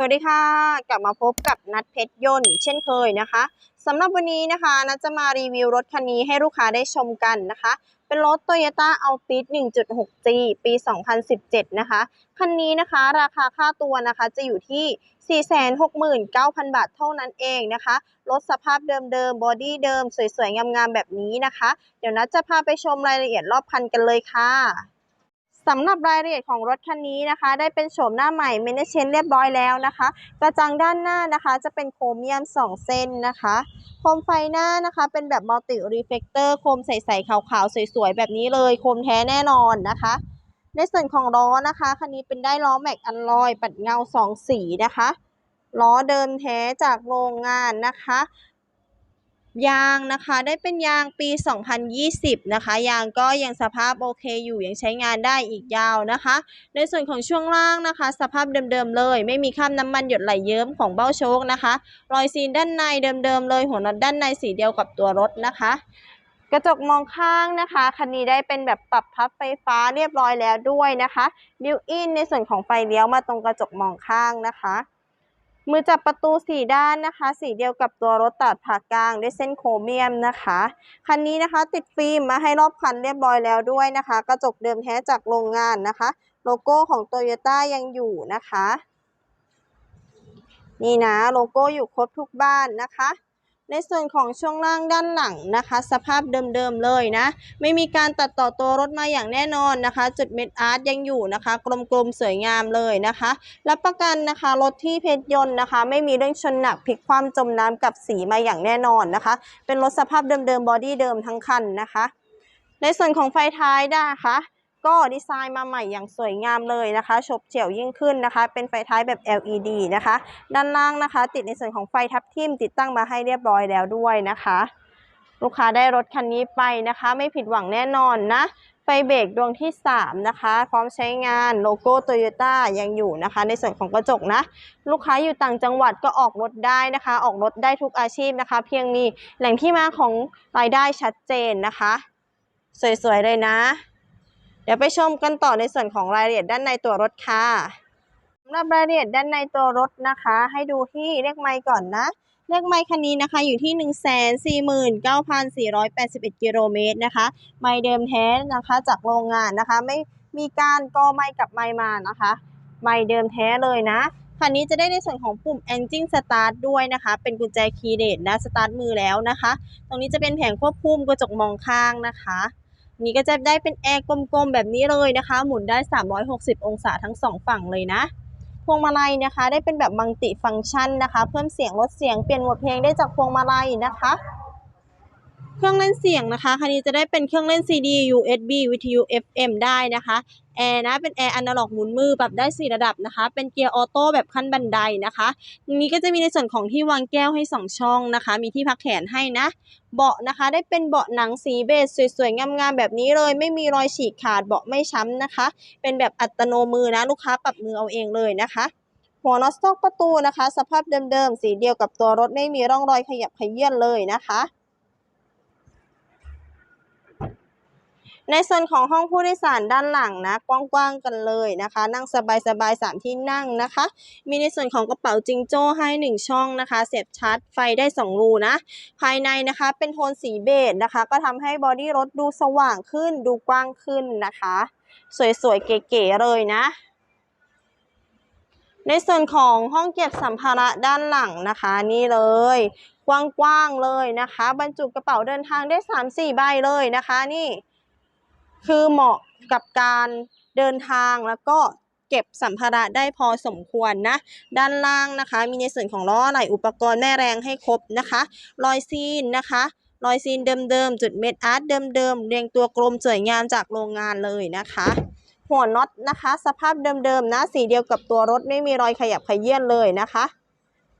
สวัสดีค่ะ กลับมาพบกับนัดเพชรยนต์เช่นเคยนะคะสำหรับวันนี้นะคะนัดจะมารีวิวรถคันนี้ให้ลูกค้าได้ชมกันนะคะ เป็นรถ Toyota Altis 1.6G ปี 2017 นะคะ คันนี้นะคะราคาค่าตัวนะคะจะอยู่ที่ 469,000 บาทเท่านั้นเองนะคะ รถสภาพเดิมๆบอดี้เดิม สวยๆ งามๆ แบบนี้นะคะ เดี๋ยวนัดจะพาไปชมรายละเอียดรอบคันกันเลยค่ะ สำหรับรายละเอียดของรถคันนี้นะคะ ได้เป็นโฉมหน้าใหม่เมนเชนเรียบร้อยแล้วนะคะ กระจังด้านหน้านะคะจะเป็นโครเมียม 2 เส้นนะคะโคมไฟหน้านะคะ เป็นแบบมัลติรีเฟกเตอร์โคมใสๆขาวๆ สวยๆ แบบนี้เลยโคมแท้แน่นอนนะคะในส่วนของล้อนะคะคันนี้เป็นได้ล้อแม็กอัลลอย ปัดเงา 2 สีนะคะล้อเดิมแท้จากโรงงานนะคะ ยางนะคะได้เป็นยางปี 2020 นะคะ ยางก็ยังสภาพโอเคอยู่ยังใช้งานได้อีกยาวนะคะ ในส่วนของช่วงล่างนะคะ สภาพเดิมๆเลย ไม่มีคราบน้ำมันหยดไหลเยิ้มของเบ้าโชคนะคะ รอยซีนด้านในเดิมๆเลย หัวน็อตด้านในสีเดียวกับตัวรถนะคะ กระจกมองข้างนะคะคันนี้ได้เป็นแบบปรับพับไฟฟ้าเรียบร้อยแล้วด้วยนะคะบิวอินในส่วนของไฟเลี้ยวมาตรงกระจกมองข้างนะคะ มือจับประตูสีด้านนะคะ สีเดียวกับตัวรถตัดผ่ากลางด้วยเส้นโครเมียมนะคะ คันนี้นะคะติดฟิล์มมาให้รอบคันเรียบร้อยแล้วด้วยนะคะ กระจกเดิมแท้จากโรงงานนะคะ โลโก้ของโตโยต้ายังอยู่นะคะ นี่นะโลโก้อยู่ครบทุกบ้านนะคะ ในส่วนของช่วงล่างด้านหลังนะคะ สภาพเดิมๆเลยนะ ไม่มีการตัดต่อตัวรถมาอย่างแน่นอนนะคะ จุดเม็ดอาร์ตยังอยู่นะคะ กลมๆสวยงามเลยนะคะรับประกันนะคะรถที่เพชรยนต์นะคะ ไม่มีเรื่องชนหนักพลิกคว่ำจมน้ำกับสีมาอย่างแน่นอนนะคะ เป็นรถสภาพเดิมๆบอดี้เดิมทั้งคันนะคะ ในส่วนของไฟท้ายนะคะ ก็ดีไซน์มาใหม่อย่างสวยงามเลยนะคะฉบเฉี่ยวยิ่งขึ้นนะคะ เป็นไฟท้ายแบบ LED นะคะ ด้านล่างนะคะ ติดในส่วนของไฟทับทิมติดตั้งมาให้เรียบร้อยแล้วด้วยนะคะ ลูกค้าได้รถคันนี้ไปนะคะ ไม่ผิดหวังแน่นอนนะไฟเบรกดวงที่ 3 นะคะ พร้อมใช้งานโลโก้โตโยต้ายังอยู่นะคะ ในส่วนของกระจกนะ ลูกค้าอยู่ต่างจังหวัดก็ออกรถได้นะคะ ออกรถได้ทุกอาชีพนะคะ เพียงมีแหล่งที่มาของรายได้ชัดเจนนะคะ สวยๆเลยนะ ดี๋ยวไปชมกันต่อในส่วนของรายละเอียดด้านในตัวรถค่ะสำหรับรายละเอียดด้านในตัวรถนะคะ ให้ดูที่เลขไมล์ก่อนนะ เลขไมล์คันนี้นะคะอยู่ที่ 149,481 กิโลเมตรนะคะ ไมล์เดิมแท้นะคะจากโรงงานนะคะ ไม่มีการกอไมล์กับไมล์มานะคะ ไมล์เดิมแท้เลยนะ คันนี้จะได้ในส่วนของปุ่ม Engine Start ด้วยนะคะ เป็นกุญแจคีย์เลสนะ สตาร์ทมือแล้วนะคะ ตรงนี้จะเป็นแผงควบคุมกระจกมองข้างนะคะ นี่ก็จะได้เป็นแอร์กลมๆแบบนี้เลยนะคะ หมุนได้ 360 องศาทั้งสองฝั่งเลยนะ พวงมาลัยนะคะ ได้เป็นแบบมังติฟังก์ชันนะคะ เพิ่มเสียงลดเสียงเปลี่ยนโหมดเพลงได้จากพวงมาลัยนะคะ เครื่องเล่นเสียงนะคะคันนี้จะได้เป็นเครื่องเล่น CD USB วิทยุ FM ได้นะคะแอร์นะเป็นแอร์อนาล็อกหมุนมือปรับได้ 4 ระดับนะคะ เป็นเกียร์ออโต้แบบขั้นบันไดนะคะนี้ก็จะมีในส่วนของที่วางแก้วให้ 2 ช่องนะคะ มีที่พักแขนให้นะ เบาะนะคะได้เป็นเบาะหนังสีเบจสวยๆงามๆแบบนี้เลย ไม่มีรอยฉีกขาดเบาะไม่ช้ำนะคะ เป็นแบบอัตโนมือนะลูกค้าปรับมือเอาเองเลยนะคะหัวน็อตสต็อกประตูนะคะ สภาพเดิมๆ สีเดียวกับตัวรถไม่มีร่องรอยขยับขยื่นเลยนะคะ ในส่วนของห้องผู้โดยสารด้านหลังนะกว้างๆกันเลยนะคะ นั่งสบายๆสามที่นั่งนะคะ มีในส่วนของกระเป๋าจิงโจ้ให้ 1 ช่องนะคะ เสียบชาร์จไฟได้ 2 รูนะ ภายในนะคะเป็นโทนสีเบจนะคะ ก็ทำให้บอดี้รถดูสว่างขึ้นดูกว้างขึ้นนะคะ สวยๆเก๋ๆเลยนะในส่วนของห้องเก็บสัมภาระด้านหลังนะคะ นี่เลย กว้างๆเลยนะคะ บรรจุกระเป๋าเดินทางได้ 3-4 ใบเลยนะคะนี่ คือเหมาะกับการเดินทางแล้วก็เก็บสัมภาระได้พอสมควรนะ ด้านล่างนะคะ มีในส่วนของล้อไหลอุปกรณ์แม่แรงให้ครบนะคะรอยซีนนะคะรอยซีนเดิมๆ จุดเม็ดอาร์ตเดิมๆ เรียงตัวกลมสวยงามจากโรงงานเลยนะคะ หัวน็อตนะคะ สภาพเดิมๆนะสีเดียวกับตัวรถไม่มีรอยขยับขยื่นเลยนะคะ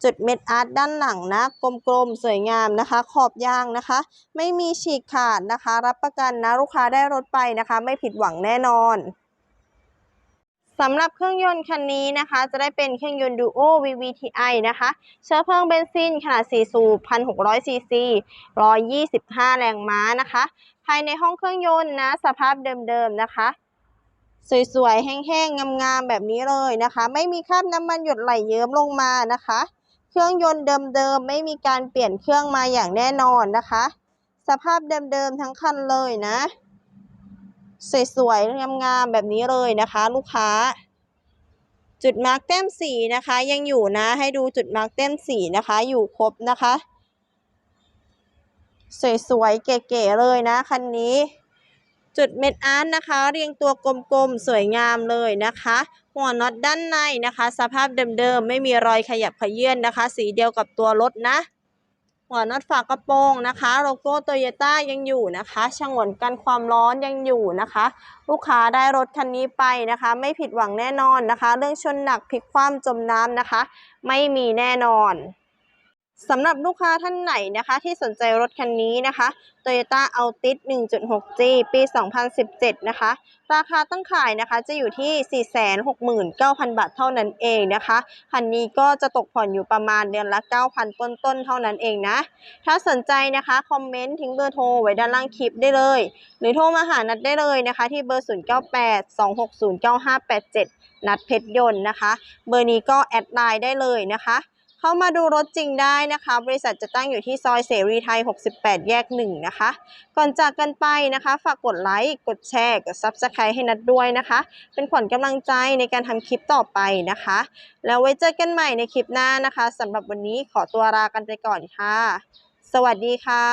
จุดเม็ดอาร์ตด้านหลังนะกลมๆ สวยงามนะคะ ขอบยางนะคะ ไม่มีฉีกขาดนะคะ รับประกันนะลูกค้าได้รถไปนะคะ ไม่ผิดหวังแน่นอนสำหรับเครื่องยนต์คันนี้นะคะ จะได้เป็นเครื่องยนต์ Duo VVTi นะคะ เชื้อเพลิงเบนซินขนาด 4 สูบ 1,600 ซีซี 125 แรงม้านะคะ ภายในห้องเครื่องยนต์นะ สภาพเดิมๆนะคะ สวยๆ แห้งๆ งามๆ แบบนี้เลยนะคะ ไม่มีคราบน้ำมันหยดไหลเยิ้มลงมานะคะ เครื่องยนต์เดิมๆไม่มีการเปลี่ยนเครื่องมาอย่างแน่นอนนะคะ สภาพเดิมๆทั้งคันเลยนะ สวยๆงามๆแบบนี้เลยนะคะ ลูกค้า จุดมาร์กแต้มสีนะคะ ยังอยู่นะ ให้ดูจุดมาร์กแต้มสีนะคะ อยู่ครบนะคะ สวยๆเก๋ๆเลยนะคันนี้ จุดเม็ดอาร์ตนะคะ เรียงตัวกลมๆ สวยงามเลยนะคะ หัวน็อตด้านในนะคะ สภาพเดิมๆ ไม่มีรอยขยับขยื่นนะคะ สีเดียวกับตัวรถนะ หัวน็อตฝากระโปรงนะคะ โลโก้โตโยต้ายังอยู่นะคะฉงนกันความร้อนยังอยู่นะคะ ลูกค้าได้รถคันนี้ไปนะคะ ไม่ผิดหวังแน่นอนนะคะ เรื่องชนหนักพลิกคว่ำจมน้ำนะคะ ไม่มีแน่นอน สำหรับลูกค้าท่านไหนนะคะ ที่สนใจรถคันนี้นะคะ Toyota Altis 1.6G ปี 2017 นะคะ ราคาตั้งขายนะคะจะอยู่ที่ 469,000 บาทเท่านั้นเองนะคะ คันนี้ก็จะตกผ่อนอยู่ประมาณเดือนละ 9,000 ต้นๆ เท่านั้นเองนะ ถ้าสนใจนะคะ คอมเมนต์ทิ้งเบอร์โทรไว้ด้านล่างคลิปได้เลย หรือโทรมาหานัดได้เลยนะคะ ที่เบอร์ 0982609587 นัดเพชรยนต์นะคะ เบอร์นี้ก็แอดไลน์ได้เลยนะคะ เข้ามาดูรถจริงได้นะคะ บริษัทจะตั้งอยู่ที่ซอยเสรีไทย 68 แยก 1 นะคะ ก่อนจากกันไปนะคะ ฝากกดไลค์ กดแชร์ กด Subscribe ให้นัดด้วยนะคะ เป็นขวัญกำลังใจในการทำคลิปต่อไปนะคะ แล้วไว้เจอกันใหม่ในคลิปหน้านะคะสำหรับวันนี้ขอตัวลากันไปก่อนค่ะ สวัสดีค่ะ